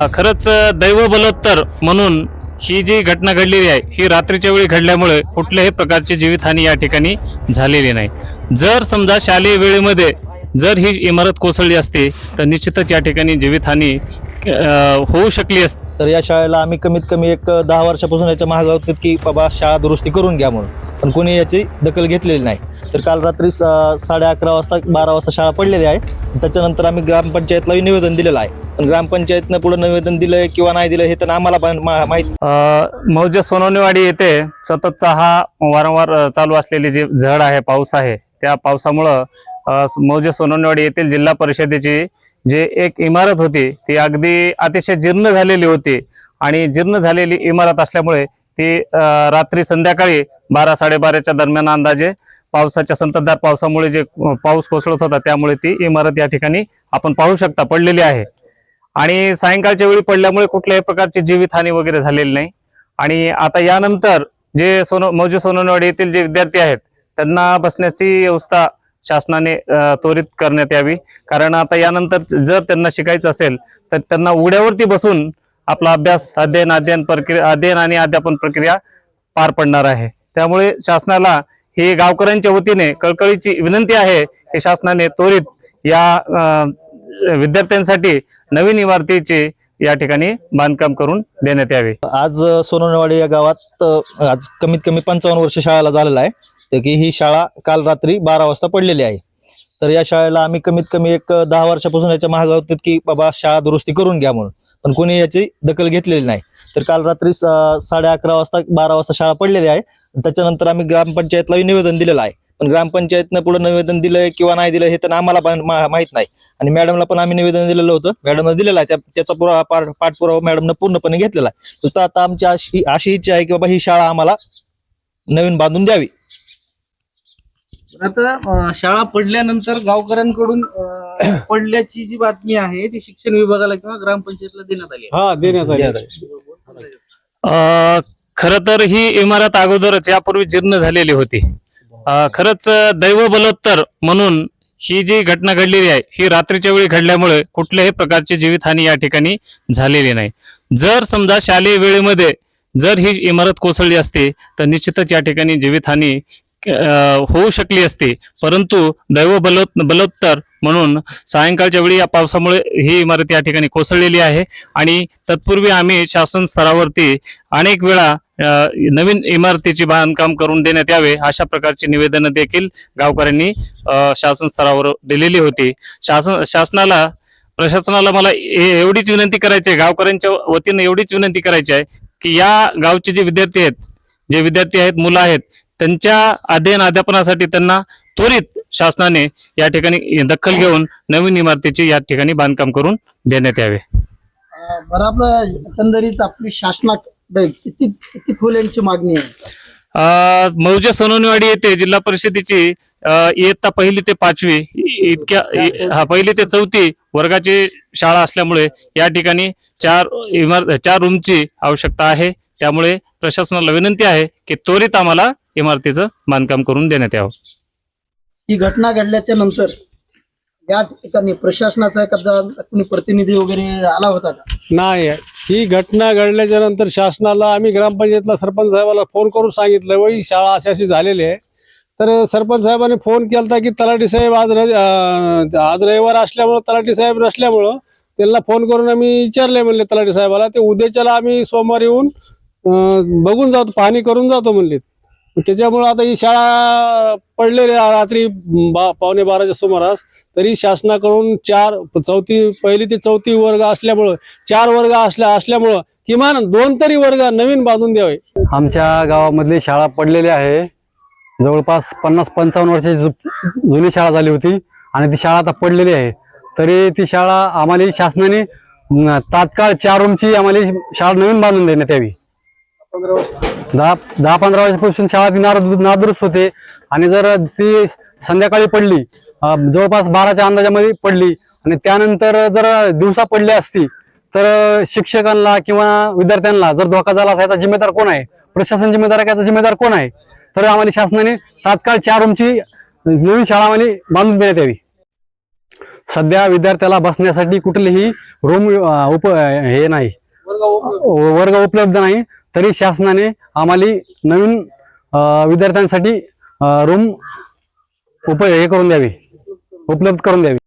खरंच दैव बलोत्तर म्हणून ही जी घटना घडलेली आहे ही रात्रीच्या वेळी घडल्यामुळे कुठल्याही प्रकारची जीवितहानी या ठिकाणी झालेली नाही. जर समजा शालेय वेळेमध्ये जर ही इमारत कोसळली असती तर निश्चितच या ठिकाणी जीवितहानी होऊ शकली असती. तर या शाळेला आम्ही कमीत कमी एक दहा वर्षापासून याच्या मागं की बाबा शाळा दुरुस्ती करून घ्या म्हणून. पण कोणी याची दखल घेतलेली नाही. तर काल रात्री सा- साडे अकरा वाजता बारा वाजता शाळा पडलेली आहे. त्याच्यानंतर आम्ही ग्रामपंचायतलाही निवेदन दिलेलं आहे. पण ग्रामपंचायतनं पुढे निवेदन दिलं किंवा नाही दिलं हे तर आम्हाला पण मा- माहीत मौजे सोनवणेवाडी येथे सततचा हा वारंवार चालू असलेली जी झड आहे पाऊस आहे त्या पावसामुळं मौजे सोनवणीवाडी येथील जिल्हा परिषदेची जी एक इमारत होती ती अगदी अतिशय जीर्ण झालेली होती. आणि जीर्ण झालेली इमारत असल्यामुळे ती रात्री संध्याकाळी बारा साडेबाराच्या दरम्यान अंदाजे पावसाच्या संततधार पावसामुळे जे पाऊस कोसळत होता त्यामुळे ती इमारत या ठिकाणी आपण पाहू शकता पडलेली आहे. आणि सायंकाळच्या वेळी पडल्यामुळे कुठल्याही प्रकारची जीवितहानी वगैरे झालेली नाही. आणि आता यानंतर जे सोन मौजे सोनवाडी येथील जे विद्यार्थी आहेत त्यांना बसण्याची व्यवस्था शासनाने त्वरित करण्यात यावी. कारण आता यानंतर जर त्यांना शिकायचं असेल तर त्यांना उड्यावरती बसून आपला अभ्यास अध्ययन अध्ययन प्रक्रिया अध्ययन आणि अध्यापन प्रक्रिया पार पडणार आहे. त्यामुळे शासनाला ही गावकऱ्यांच्या वतीने कळकळीची विनंती आहे की शासनाने त्वरित या विद्यार्थ्यांसाठी नवीन इमारतीचे या ठिकाणी बांधकाम करून देण्यात यावे. आज सोनवाडी सोनवणेवाडी या गावात आज कमीत कमी पंचावन्न वर्ष शाळेला झालेला आहे. तर की ही शाळा काल रात्री बारा वाजता पडलेली आहे. तर या शाळेला आम्ही कमीत कमी एक दहा वर्षापासून याच्या मागं की बाबा शाळा दुरुस्ती करून घ्या म्हणून. पण कोणी याची दखल घेतलेली नाही. तर काल रात्री साडे अकरा वाजता बारा वाजता शाळा पडलेली आहे. त्याच्यानंतर आम्ही ग्रामपंचायतलाही निवेदन दिलेलं आहे. पण ग्रामपंचायतनं पुढे निवेदन दिलं किंवा नाही दिलं हे तर आम्हाला पण मा- माहीत नाही. आणि मॅडमला पण आम्ही निवेदन दिलेलं होतं. मॅडमनं दिलेलं आहे. त्या- त्याचा पुरा पार- पाठपुरावा मॅडमनं पूर्णपणे घेतलेला आहे. तर आता आमची अशी अशी इच्छा आहे की बाबा ही शाळा आम्हाला नवीन बांधून द्यावी. आता शाळा पडल्यानंतर गावकऱ्यांकडून पडल्याची जी बातमी आहे ती शिक्षण विभागाला किंवा ग्रामपंचायतला देण्यात आली आहे. हा देण्यात आली खर तर ही इमारत अगोदरच यापूर्वी जीर्ण झालेली होती. खरंच दैव बलोत्तर म्हणून ही जी घटना घडलेली आहे ही रात्रीच्या वेळी घडल्यामुळे कुठल्याही प्रकारची जीवितहानी या ठिकाणी झालेली नाही. जर समजा शालेय वेळेमध्ये जर ही इमारत कोसळली असती तर निश्चितच या ठिकाणी जीवितहानी होऊ शकली असती. परंतु दैव बलो बलोत्तर म्हणून सायंकाळच्या वेळी या पावसामुळे ही इमारत या ठिकाणी कोसळलेली आहे. आणि तत्पूर्वी आम्ही शासन स्तरावरती अनेक वेळा नवीन इमारतीचे बांधकाम करून देण्यात यावे अशा प्रकारची निवेदनं देखील गावकऱ्यांनी शासन स्तरावर दिलेली होती. शासन शासनाला प्रशासनाला मला एवढीच विनंती करायची आहे गावकऱ्यांच्या वतीनं एवढीच विनंती करायची आहे की या गावचे जे विद्यार्थी आहेत जे विद्यार्थी आहेत मुलं आहेत त्यांच्या अध्ययन अध्यापनासाठी त्यांना त्वरित शासनाने या ठिकाणी दखल घेऊन नवीन इमारतीचे या ठिकाणी बांधकाम करून देण्यात यावे. अं, बरं आपलं एकंदरीत आपली शासनाकडे किती किती खोल्यांची मागणी आहे? अ, मौजे सोनवणेवाडी येथे जिल्हा परिषदेची इयत्ता पहिली ते पाचवी इतक्या हा पहिली ते चौथी वर्गाची शाळा असल्यामुळे या ठिकाणी चार इमार चार रूमची आवश्यकता आहे. त्यामुळे प्रशासनाला विनंती आहे की त्वरित आम्हाला इमारतीचं बांधकाम करून देण्यात यावं. ही घटना घडल्याच्या नंतर या ठिकाणी प्रशासनाचा एखादा कोणी प्रतिनिधी वगैरे आला होता का? नाही ही घटना घडल्याच्या नंतर शासनाला आम्ही ग्रामपंचायतला सरपंच साहेबाला फोन करून सांगितलं वही शाळा अशी अशी झालेली आहे. तर सरपंच साहेबांनी फोन केला की तलाठी साहेब आज आज रविवार असल्यामुळं तलाठी साहेब नसल्यामुळं त्यांना फोन करून आम्ही विचारले म्हणले तलाठी साहेबाला ते उद्याच्याला आम्ही सोमवार येऊन बघून जातो पाहणी करून जातो म्हणलीत त्याच्यामुळं आता ही शाळा पडलेली रात्री बा पावणे बाराच्या सुमारास. तरी शासनाकडून चार चौथी पहिली ते चौथी वर्ग असल्यामुळं चार वर्ग असल्या असल्यामुळं किमान दोन तरी वर्ग नवीन बांधून द्यावे. आमच्या गावामधली शाळा पडलेली आहे. जवळपास पन्नास पंचावन्न वर्षाची जु- जुनी शाळा झाली होती आणि ती शाळा आता पडलेली आहे. तरी ती शाळा आम्हाला शासनाने तात्काळ चार रूमची आम्हाला शाळा नवीन बांधून देण्यात यावी. दहा दहा पंधरा वर्षापासून शाळा ती नार नादुरुस्त होते. आणि जर ती संध्याकाळी पडली अं, जवळपास बाराच्या अंदाजामध्ये पडली आणि त्यानंतर जर दिवसा पडली असती तर शिक्षकांना किंवा विद्यार्थ्यांना जर धोका झाला असता याचा जिम्मेदार कोण आहे? प्रशासन जिम्मेदार आहे का? याचा जिम्मेदार कोण आहे? तर आम्हाला शासनाने तात्काळ चार रूमची नवीन शाळा आम्हाला बांधून देण्यात यावी. सध्या विद्यार्थ्याला बसण्यासाठी कुठलीही रूम उप हे नाही. वर्ग उपलब्ध नाही. तरी शासनाने आम्हाला नवीन विद्यार्थ्यांसाठी रूम उप हे करून द्यावी. उपलब्ध करून द्यावी.